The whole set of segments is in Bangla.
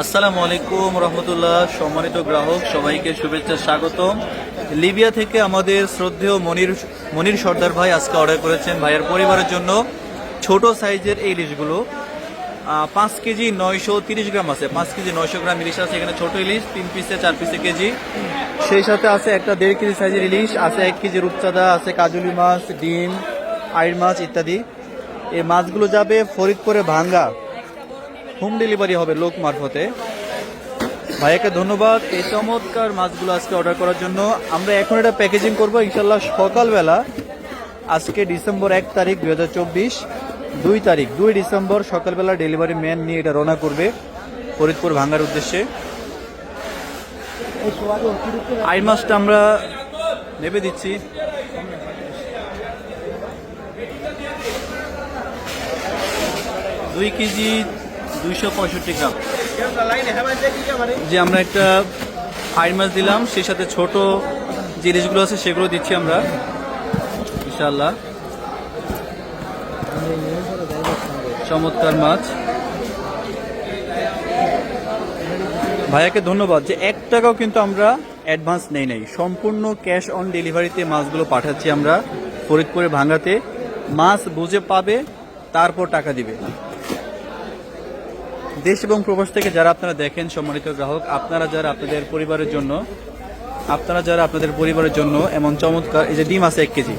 আসসালামু আলাইকুম রহমতুল্লাহ। সম্মানিত গ্রাহক সবাইকে শুভেচ্ছা স্বাগতম। লিবিয়া থেকে আমাদের শ্রদ্ধেয় মনির মনির সর্দার ভাই আজকে অর্ডার করেছেন। ভাইয়ের পরিবারের জন্য ছোট সাইজের এই লিস্টগুলো পাঁচ কেজি নয়শো তিরিশ গ্রাম আছে। পাঁচ কেজি নয়শো গ্রাম ইলিশ আছে, এখানে ছোট ইলিশ, তিন পিসে চার পিসে কেজি। সেই সাথে আছে একটা দেড় কেজি সাইজের ইলিশ, আছে এক কেজি রূপচাঁদা, আছে কাজুলি মাছ, ডিম আইর মাছ ইত্যাদি। এই মাছগুলো যাবে ফরিদপুরে ভাঙ্গা। হোম ডেলিভারি হবে লোক মারফতে। ভাইয়াকে ধন্যবাদ। এই চমৎকার মাছগুলো আজকে অর্ডার করার জন্য। আমরা এখন এটা প্যাকেজিং করব ইনশাল্লাহ সকালবেলা। আজকে ডিসেম্বর এক তারিখ দু হাজার চব্বিশ। দুই তারিখ, দুই ডিসেম্বর সকালবেলা ডেলিভারি ম্যান নিয়ে এটা রওনা করবে ফরিদপুর ভাঙ্গার উদ্দেশ্যে। আই মাছটা আমরা নেবে দিচ্ছি। দুই কেজি দুইশো পঁয়ষট্টি গ্রাম। যে আমরা একটা আই মাছ দিলাম, সেই সাথে ছোট জিনিসগুলো আছে সেগুলো দিচ্ছি আমরা। ইনশাল্লাহ চমৎকার মাছ। ভাইয়াকে ধন্যবাদ যে এক টাকাও কিন্তু আমরা অ্যাডভান্স নেই নাই। সম্পূর্ণ ক্যাশ অন ডেলিভারিতে মাছগুলো পাঠাচ্ছি আমরা ফরিদপুরে ভাঙ্গাতে। মাছ বুঝে পাবে, তারপর টাকা দিবে। দেশ এবং প্রবাস থেকে যারা আপনারা দেখেন, সম্মানিত গ্রাহক, আপনারা যারা আপনাদের পরিবারের জন্য, আপনারা যারা আপনাদের পরিবারের জন্য এমন চমৎকার এই যে ডিম আছে এক কেজি,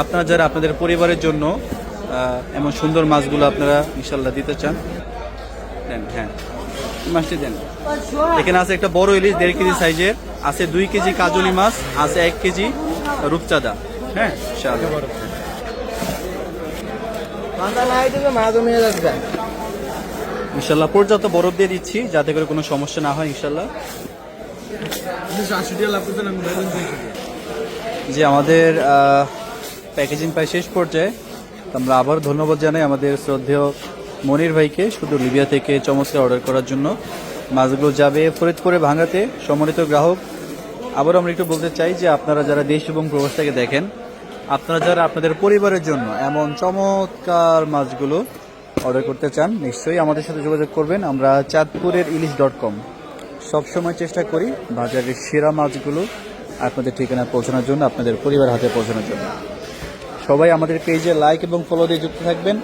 আপনারা যারা আপনাদের পরিবারের জন্য এমন সুন্দর মাছগুলো আপনারা ইনশাল্লাহ দিতে চান। দেন হ্যাঁ। মাছটি দেন। এখানে আছে একটা বড় ইলিশ, দেড় কেজি সাইজের। আছে দুই কেজি কাজলি মাছ, আছে এক কেজি রূপচাঁদা। হ্যাঁ ইনশাল্লাহ পর্যাপ্ত বরফ দিয়ে দিচ্ছি, যাতে করে কোনো সমস্যা না হয়, ইনশাল্লাহ। যে আমাদের প্যাকেজিং প্রায় শেষ পর্যায়ে। আমরা আবার ধন্যবাদ জানাই আমাদের শ্রদ্ধেয় মনির ভাইকে, শুধু লিবিয়া থেকে চমৎকার অর্ডার করার জন্য। মাছগুলো যাবে ফরিদপুরে ভাঙাতে সম্মানিত গ্রাহক আবার আমরা একটু বলতে চাই যে আপনারা যারা দেশ এবং প্রবাস থেকে দেখেন, আপনারা যারা আপনাদের পরিবারের জন্য এমন চমৎকার মাছগুলো অর্ডার করতে চান, নিশ্চয়ই আমাদের সাথে যোগাযোগ করবেন। আমরা চাঁদপুরের ইলিশ ডট কম। সবসময় চেষ্টা করি বাজারের সেরা মাছগুলো আপনাদের ঠিকানা পৌঁছানোর জন্য, আপনাদের পরিবার হাতে পৌঁছানোর জন্য। সবাই আমাদের পেজে লাইক এবং ফলো দিয়ে যুক্ত থাকবেন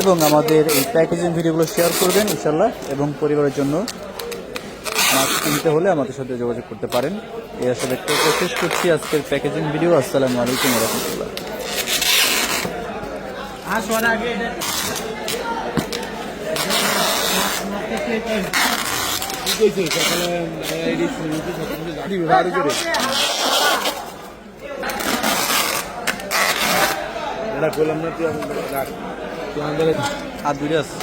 এবং আমাদের এই প্যাকেজিং ভিডিওগুলো শেয়ার করবেন ইনশাল্লাহ এবং পরিবারের জন্য মাছ কিনতে হলে আমাদের সাথে যোগাযোগ করতে পারেন এই আসলে শেষ করছি আজকের প্যাকেজিং ভিডিও আসসালামু আলাইকুম রহমতুল্লাহ এটা করলাম না তুই আমাদের হাত দূরে আছে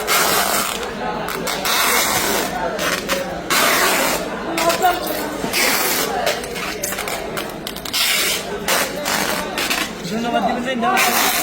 ধন্যবাদ দিবেন